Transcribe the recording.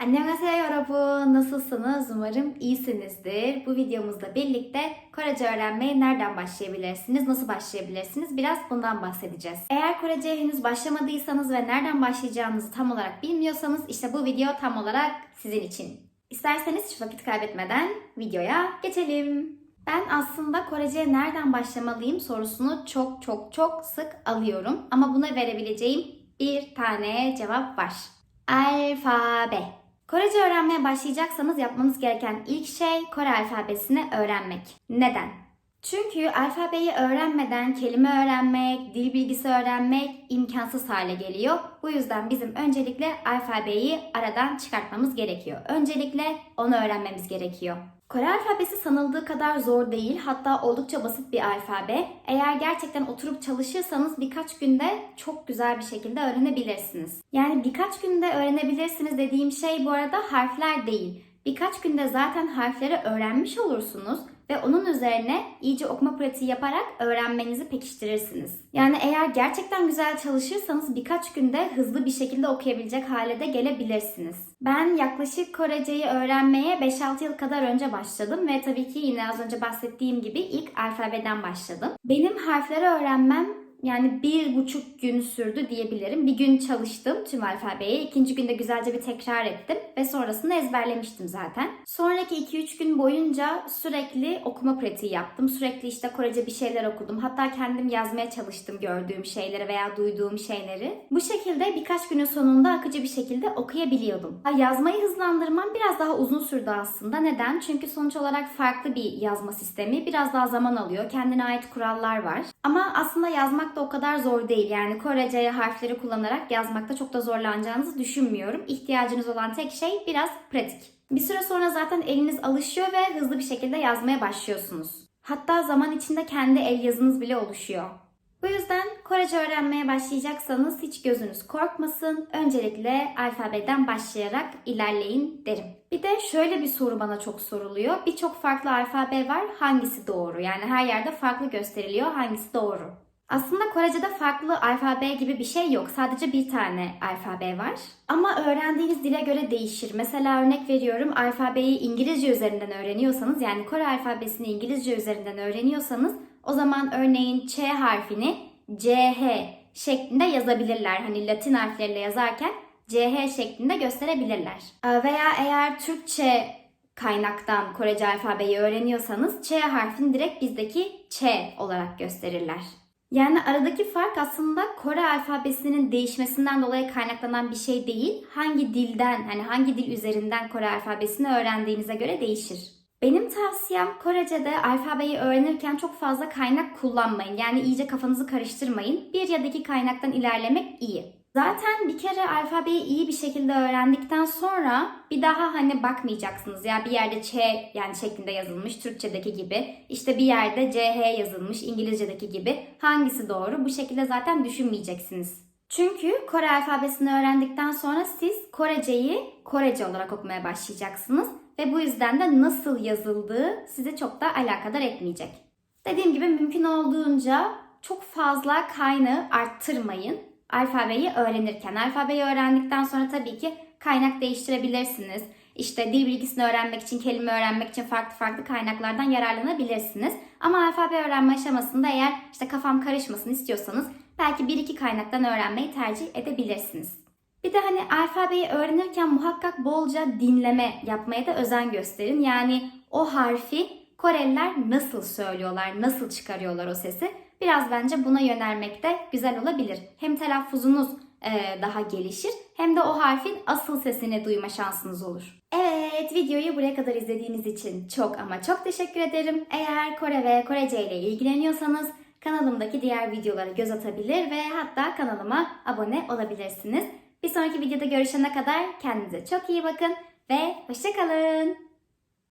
Annyeonghaseyo 여러분. Nasılsınız? Umarım iyisinizdir. Bu videomuzda birlikte Korece öğrenmeye nereden başlayabilirsiniz? Nasıl başlayabilirsiniz? Biraz bundan bahsedeceğiz. Eğer Korece'ye henüz başlamadıysanız ve nereden başlayacağınızı tam olarak bilmiyorsanız işte bu video tam olarak sizin için. İsterseniz hiç vakit kaybetmeden videoya geçelim. Ben aslında Korece'ye nereden başlamalıyım sorusunu çok çok çok sık alıyorum. Ama buna verebileceğim bir tane cevap var. Alfabe. Korece öğrenmeye başlayacaksanız yapmanız gereken ilk şey Kore alfabesini öğrenmek. Neden? Çünkü alfabeyi öğrenmeden kelime öğrenmek, dil bilgisi öğrenmek imkansız hale geliyor. Bu yüzden bizim öncelikle alfabeyi aradan çıkartmamız gerekiyor. Öncelikle onu öğrenmemiz gerekiyor. Kore alfabesi sanıldığı kadar zor değil, hatta oldukça basit bir alfabe. Eğer gerçekten oturup çalışırsanız birkaç günde çok güzel bir şekilde öğrenebilirsiniz. Yani birkaç günde öğrenebilirsiniz dediğim şey bu arada harfler değil. Birkaç günde zaten harfleri öğrenmiş olursunuz ve onun üzerine iyice okuma pratiği yaparak öğrenmenizi pekiştirirsiniz. Yani eğer gerçekten güzel çalışırsanız birkaç günde hızlı bir şekilde okuyabilecek hale de gelebilirsiniz. Ben yaklaşık Koreceyi öğrenmeye 5-6 yıl kadar önce başladım ve tabii ki yine az önce bahsettiğim gibi ilk alfabeden başladım. Benim harfleri öğrenmem yani bir buçuk gün sürdü diyebilirim. Bir gün çalıştım tüm alfabeyi. ikinci günde güzelce bir tekrar ettim ve sonrasında ezberlemiştim zaten. Sonraki 2-3 gün boyunca sürekli okuma pratiği yaptım. Sürekli işte Korece bir şeyler okudum. Hatta kendim yazmaya çalıştım gördüğüm şeyleri veya duyduğum şeyleri. Bu şekilde birkaç günün sonunda akıcı bir şekilde okuyabiliyordum. Yazmayı hızlandırmam biraz daha uzun sürdü aslında. Neden? Çünkü sonuç olarak farklı bir yazma sistemi. Biraz daha zaman alıyor. Kendine ait kurallar var. Ama aslında yazmak da o kadar zor değil. Yani Korece harfleri kullanarak yazmakta çok da zorlanacağınızı düşünmüyorum. İhtiyacınız olan tek şey biraz pratik. Bir süre sonra zaten eliniz alışıyor ve hızlı bir şekilde yazmaya başlıyorsunuz. Hatta zaman içinde kendi el yazınız bile oluşuyor. Bu yüzden Korece öğrenmeye başlayacaksanız hiç gözünüz korkmasın. Öncelikle alfabeden başlayarak ilerleyin derim. Bir de şöyle bir soru bana çok soruluyor. Birçok farklı alfabe var. Hangisi doğru? Yani her yerde farklı gösteriliyor. Hangisi doğru? Aslında Korece'de farklı alfabe gibi bir şey yok. Sadece bir tane alfabe var. Ama öğrendiğiniz dile göre değişir. Mesela örnek veriyorum alfabeyi İngilizce üzerinden öğreniyorsanız yani Kore alfabesini İngilizce üzerinden öğreniyorsanız o zaman örneğin Ç harfini CH şeklinde yazabilirler. Hani Latin harfleriyle yazarken CH şeklinde gösterebilirler. Ee, Veya eğer Türkçe kaynaktan Korece alfabeyi öğreniyorsanız Ç harfini direkt bizdeki Ç olarak gösterirler. Yani aradaki fark aslında Kore alfabesinin değişmesinden dolayı kaynaklanan bir şey değil. Hangi dilden, hani hangi dil üzerinden Kore alfabesini öğrendiğinize göre değişir. Benim tavsiyem Korece'de alfabeyi öğrenirken çok fazla kaynak kullanmayın. Yani iyice kafanızı karıştırmayın. Bir ya da iki kaynaktan ilerlemek iyi. Zaten bir kere alfabeyi iyi bir şekilde öğrendikten sonra bir daha hani bakmayacaksınız. Ya bir yerde Ç yani şeklinde yazılmış Türkçedeki gibi. işte bir yerde CH yazılmış İngilizce'deki gibi. Hangisi doğru? Bu şekilde zaten düşünmeyeceksiniz. Çünkü Kore alfabesini öğrendikten sonra siz Koreceyi Korece olarak okumaya başlayacaksınız. Ve bu yüzden de nasıl yazıldığı size çok da alakadar etmeyecek. Dediğim gibi mümkün olduğunca çok fazla kaynağı arttırmayın alfabeyi öğrenirken. Alfabeyi öğrendikten sonra tabii ki kaynak değiştirebilirsiniz. İşte dil bilgisini öğrenmek için, kelime öğrenmek için farklı farklı kaynaklardan yararlanabilirsiniz. Ama alfabe öğrenme aşamasında eğer işte kafam karışmasın istiyorsanız belki bir iki kaynaktan öğrenmeyi tercih edebilirsiniz. Bir de hani alfabeyi öğrenirken muhakkak bolca dinleme yapmaya da özen gösterin. Yani o harfi Koreliler nasıl söylüyorlar, nasıl çıkarıyorlar o sesi? Biraz bence buna yönelmek de güzel olabilir. Hem telaffuzunuz e, daha gelişir hem de o harfin asıl sesini duyma şansınız olur. Evet, videoyu buraya kadar izlediğiniz için çok ama çok teşekkür ederim. Eğer Kore ve Korece ile ilgileniyorsanız kanalımdaki diğer videolara göz atabilir ve hatta kanalıma abone olabilirsiniz. Bir sonraki videoda görüşene kadar kendinize çok iyi bakın ve hoşçakalın.